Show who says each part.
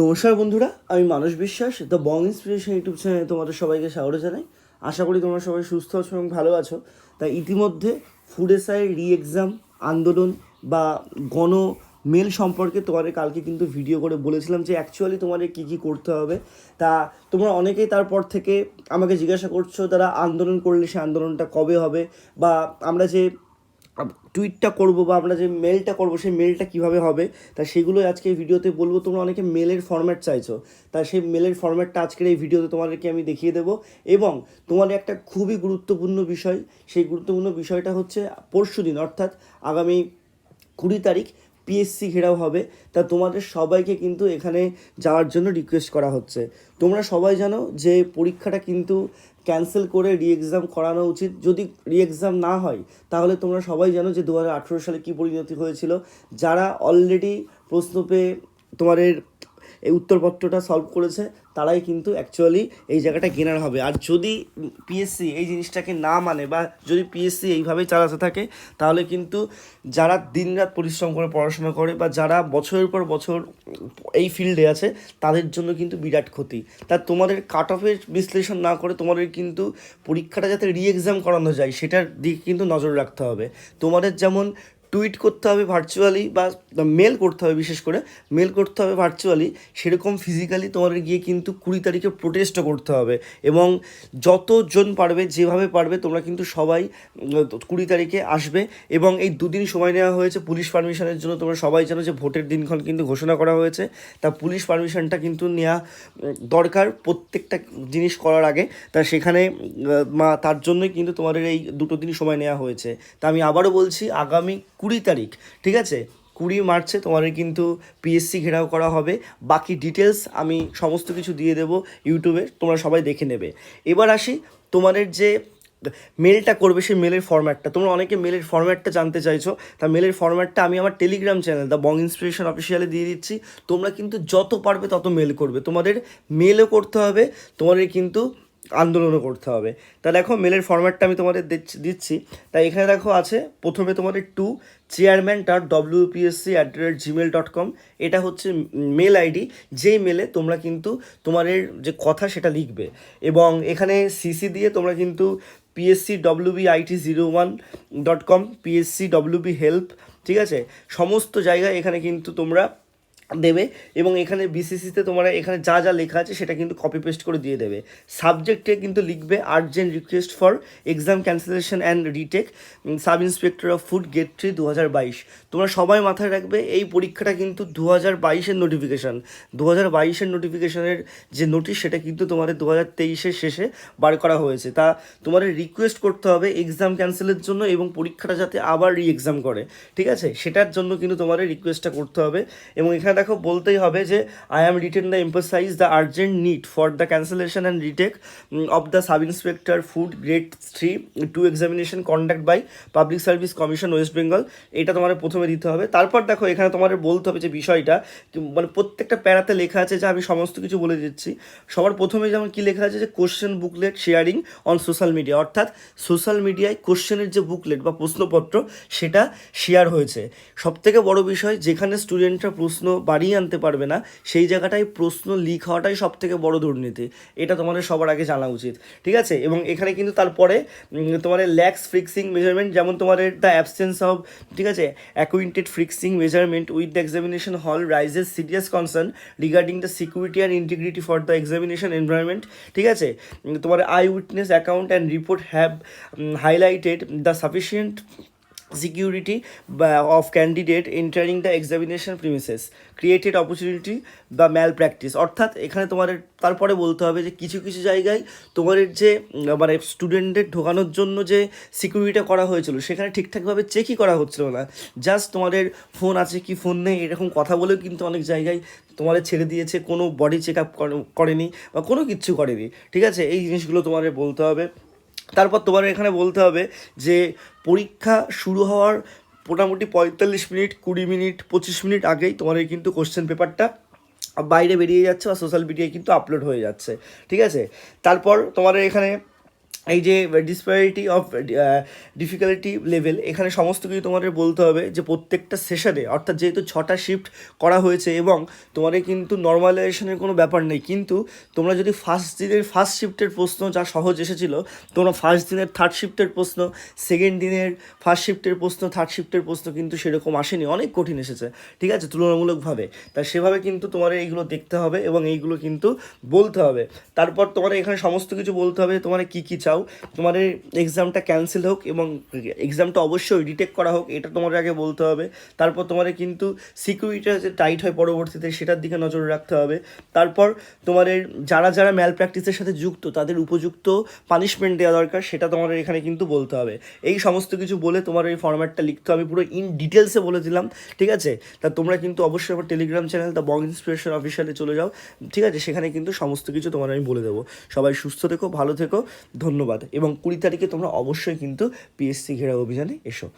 Speaker 1: নমস্কার বন্ধুরা, আমি মানস বিশ্বাস দ্য বং ইন্সপিরেশন ইউটিউব চ্যানেলে তোমাদের সবাইকে স্বাগত জানাই। আশা করি তোমরা সবাই সুস্থ আছো এবং ভালো আছো। তাই ইতিমধ্যে ফুড এসআই রি এক্সাম আন্দোলন বা গণ মেল সম্পর্কে তোমাদের কালকে কিন্তু ভিডিও করে বলেছিলাম যে অ্যাকচুয়ালি তোমাদের কী কী করতে হবে। তা তোমরা অনেকেই তারপর থেকে আমাকে জিজ্ঞাসা করছ, তারা আন্দোলন করলে সে আন্দোলনটা কবে হবে? বা আমরা যে টুইটটা করব বা আমরা যে মেলটা করব, সেই মেলটা কীভাবে হবে? তা সেগুলো আজকে এই ভিডিওতে বলব। তোমরা অনেকে মেলের ফর্ম্যাট চাইছো। তা সেই মেলের ফর্ম্যাটটা আজকের এই ভিডিওতে তোমাদেরকে আমি দেখিয়ে দেবো। এবং তোমাদের একটা খুবই গুরুত্বপূর্ণ বিষয়, সেই গুরুত্বপূর্ণ বিষয়টা হচ্ছে পরশু দিন, অর্থাৎ আগামী কুড়ি তারিখ পিএসসি ঘেরাও হবে। তা তোমাদের সবাইকে কিন্তু এখানে যাওয়ার জন্য রিকোয়েস্ট করা হচ্ছে। তোমরা সবাই জানো যে পরীক্ষাটা কিন্তু ক্যান্সেল করে রি এক্সাম করানো উচিত। যদি রি এক্সাম না হয়, তাহলে তোমরা সবাই জানো যে দু হাজার আঠেরো সালে কী পরিণতি হয়েছিল। যারা অলরেডি প্রশ্ন পেয়ে তোমাদের এই উত্তরপত্রটা সলভ করেছে, তারাই কিন্তু অ্যাকচুয়ালি এই জায়গাটা গেনার হবে। আর যদি পিএসসি এই জিনিসটাকে না মানে বা যদি পিএসসি এইভাবেই চালাতে থাকে, তাহলে কিন্তু যারা দিনরাত পরিশ্রম করে পড়াশোনা করে বা যারা বছরের পর বছর এই ফিল্ডে আছে, তাদের জন্য কিন্তু বিরাট ক্ষতি। তা তোমাদের কাট অফের বিশ্লেষণ না করে তোমাদের কিন্তু পরীক্ষাটা যাতে রি এক্সাম করানো যায়, সেটার দিকে কিন্তু নজর রাখতে হবে। তোমাদের যেমন টুইট করতে হবে ভার্চুয়ালি বা মেল করতে হবে বিশেষ করে মেল করতে হবে ভার্চুয়ালি সেরকম ফিজিক্যালি তোমাদের গিয়ে কিন্তু কুড়ি তারিখে প্রোটেস্টও করতে হবে এবং যতজন পারবে, যেভাবে পারবে তোমরা কিন্তু সবাই কুড়ি তারিখে আসবে এবং এই দুদিন সময় নেওয়া হয়েছে পুলিশ পারমিশনের জন্য, তোমরা সবাই জানো যে ভোটের দিনক্ষণ কিন্তু ঘোষণা করা হয়েছে। তা পুলিশ পারমিশনটা কিন্তু নেওয়া দরকার প্রত্যেকটা জিনিস করার আগে। তা সেখানে, মা, তার জন্যই কিন্তু তোমাদের এই দুটো দিন সময় নেওয়া হয়েছে। তা আমি আবারও বলছি, আগামী কুড়ি তারিখ, ঠিক আছে? কুড়ি মার্চে তোমাদের কিন্তু পিএসসি ঘেরাও করা হবে। বাকি ডিটেলস আমি সমস্ত কিছু দিয়ে দেবো ইউটিউবে, তোমরা সবাই দেখে নেবে। এবার আসি তোমাদের যে মেলটা করবে সেই মেলের ফরম্যাটটা তোমরা অনেকে মেলের ফরম্যাটটা জানতে চাইছো, তা মেলের ফরম্যাটটা আমি আমার Telegram channel the Bong inspiration অফিসিয়ালে দিয়ে দিচ্ছি। তোমরা কিন্তু যত পারবে তত মেল করবে। তোমাদের মেলও করতে হবে, তোমাদের কিন্তু আন্দোলনও করতে হবে। তা দেখো মেলের ফরম্যাটটা আমি তোমাদের দিচ্ছি- দিচ্ছি। তাই এখানে দেখো আছে, প্রথমে তোমাদের to chairman dot WPSC at the rate Gmail dot com এটা হচ্ছে মেল আইডি যেই মেলে তোমরা কিন্তু তোমাদের যে কথা সেটা লিখবে। এবং এখানে সিসি দিয়ে তোমরা কিন্তু PSC WB IT zero one dot com PSC WB help ঠিক আছে? সমস্ত জায়গায় এখানে কিন্তু তোমরা দেবে এবং এখানে বিসিসিতে তোমরা এখানে যা যা লেখা আছে সেটা কিন্তু কপি পেস্ট করে দিয়ে দেবে। সাবজেক্টে কিন্তু লিখবে urgent request for exam cancellation and retake sub inspector of food grade three দু হাজার বাইশ। তোমরা সবাই মাথায় রাখবে, এই পরীক্ষাটা কিন্তু দু হাজার বাইশের নোটিফিকেশান দু হাজার বাইশের নোটিফিকেশানের যে নোটিশ সেটা কিন্তু তোমাদের দু হাজার তেইশের শেষে বার করা হয়েছে। তা তোমাদের রিকোয়েস্ট করতে হবে এক্সাম ক্যান্সেলের জন্য এবং পরীক্ষাটা যাতে আবার রি এক্সাম করে। ঠিক আছে? সেটার জন্য কিন্তু তোমাদের রিকোয়েস্টটা করতে হবে এবং এখানে দেখো, বলতেই হবে যে I am written the emphasise the urgent need for the cancellation and retake of the sub inspector food grade three two examination conduct by public service commission West Bengal এটা তোমাদের প্রথমে দিতে হবে। তারপর দেখো, এখানে তোমাদের বলতে হবে যে, বিষয়টা মানে প্রত্যেকটা প্যারাতে লেখা আছে, যে আমি সমস্ত কিছু বলে দিচ্ছি। সবার প্রথমে যেমন কি লেখা আছে যে question booklet sharing on social media অর্থাৎ সোশ্যাল মিডিয়ায় কোশ্চেনের যে বুকলেট বা প্রশ্নপত্র, সেটা শেয়ার হয়েছে। সবথেকে বড় বিষয়, যেখানে স্টুডেন্টরা প্রশ্ন বাড়িয়ে আনতে পারবে না, সেই জায়গাটায় প্রশ্ন লিক হওয়াটাই সব থেকে বড় দুর্নীতি। এটা তোমাদের সবার আগে জানা উচিত, ঠিক আছে? এবং এখানে কিন্তু তারপরে তোমাদের ল্যাক্স ফ্রিক্সিং মেজারমেন্ট যেমন তোমাদের দ্য অ্যাবসেন্স অফ ঠিক আছে? Acquainted frisking measurement with the examination hall raises serious concern regarding the security and integrity for the examination environment ঠিক আছে? তোমার eye witness account and report have highlighted the sufficient security of candidate entering the examination premises, created opportunity, বা malpractice অর্থাৎ এখানে তোমাদের, তারপরে বলতে হবে যে কিছু কিছু জায়গায় তোমাদের যে মানে স্টুডেন্টদের ঢোকানোর জন্য যে সিকিউরিটিটা করা হয়েছিল, সেখানে ঠিকঠাকভাবে চেকই করা হচ্ছিল না। জাস্ট তোমাদের ফোন আছে কি ফোন নেই, এরকম কথা বলেও কিন্তু অনেক জায়গায় তোমাদের ছেড়ে দিয়েছে, কোনো বডি চেক আপ করেনি বা কোনো কিচ্ছু করেনি। ঠিক আছে? এই জিনিসগুলো তোমাদের বলতে হবে। তারপর তোমার এখানে বলতে হবে যে পরীক্ষা শুরু হওয়ার মোটামুটি পঁয়তাল্লিশ মিনিট, কুড়ি মিনিট, পঁচিশ মিনিট আগেই তোমার এই কিন্তু কোশ্চেন পেপারটা বাইরে বেরিয়ে যাচ্ছে বা সোশ্যাল মিডিয়ায় কিন্তু আপলোড হয়ে যাচ্ছে। ঠিক আছে? তারপর তোমার এখানে এই যে ডিসপ্যারিটি অফ ডিফিকাল্টি লেভেল এখানে সমস্ত কিছু তোমাদের বলতে হবে যে প্রত্যেকটা সেশনে অর্থাৎ যেহেতু ছটা শিফট করা হয়েছে এবং তোমাদের কিন্তু নর্মালাইজেশনের কোনো ব্যাপার নেই, কিন্তু তোমরা যদি ফার্স্ট দিনের ফার্স্ট শিফটের প্রশ্ন যা সহজ এসেছিল, তোমরা ফার্স্ট দিনের থার্ড শিফটের প্রশ্ন সেকেন্ড দিনের ফার্স্ট শিফটের প্রশ্ন থার্ড শিফটের প্রশ্ন কিন্তু সেরকম আসেনি, অনেক কঠিন এসেছে, ঠিক আছে? তুলনামূলকভাবে। তা সেভাবে কিন্তু তোমাদের এইগুলো দেখতে হবে এবং এইগুলো কিন্তু বলতে হবে। তারপর তোমার এখানে সমস্ত কিছু বলতে হবে তোমার কী কী চাও? তোমাদের এক্সামটা ক্যান্সেল হোক এবং এক্সামটা অবশ্যই রিটেক করা হোক, এটা তোমাদের আগে বলতে হবে। তারপর তোমাদের কিন্তু সিকিউরিটিটা যে টাইট হয় পরবর্তীতে, সেটার দিকে নজর রাখতে হবে। তারপর তোমাদের যারা যারা ম্যাল প্র্যাকটিসের সাথে যুক্ত, তাদের উপযুক্ত পানিশমেন্ট দেওয়া দরকার, সেটা তোমাদের এখানে কিন্তু বলতে হবে। এই সমস্ত কিছু বলে তোমার এই ফরম্যাটটা লিখতে হবে। পুরো ইন ডিটেলসে বলে দিলাম, ঠিক আছে? তা তোমরা কিন্তু অবশ্যই আমার Telegram channel the Bong inspiration অফিসিয়ালে চলে যাও, ঠিক আছে? সেখানে কিন্তু সমস্ত কিছু তোমার আমি বলে দেবো। সবাই সুস্থ থেকো, ভালো থেকো ধন্যবাদ এবং কুড়ি তারিখে তোমরা অবশ্যই কিন্তু পিএসসি ঘেরা অভিযানে এসো।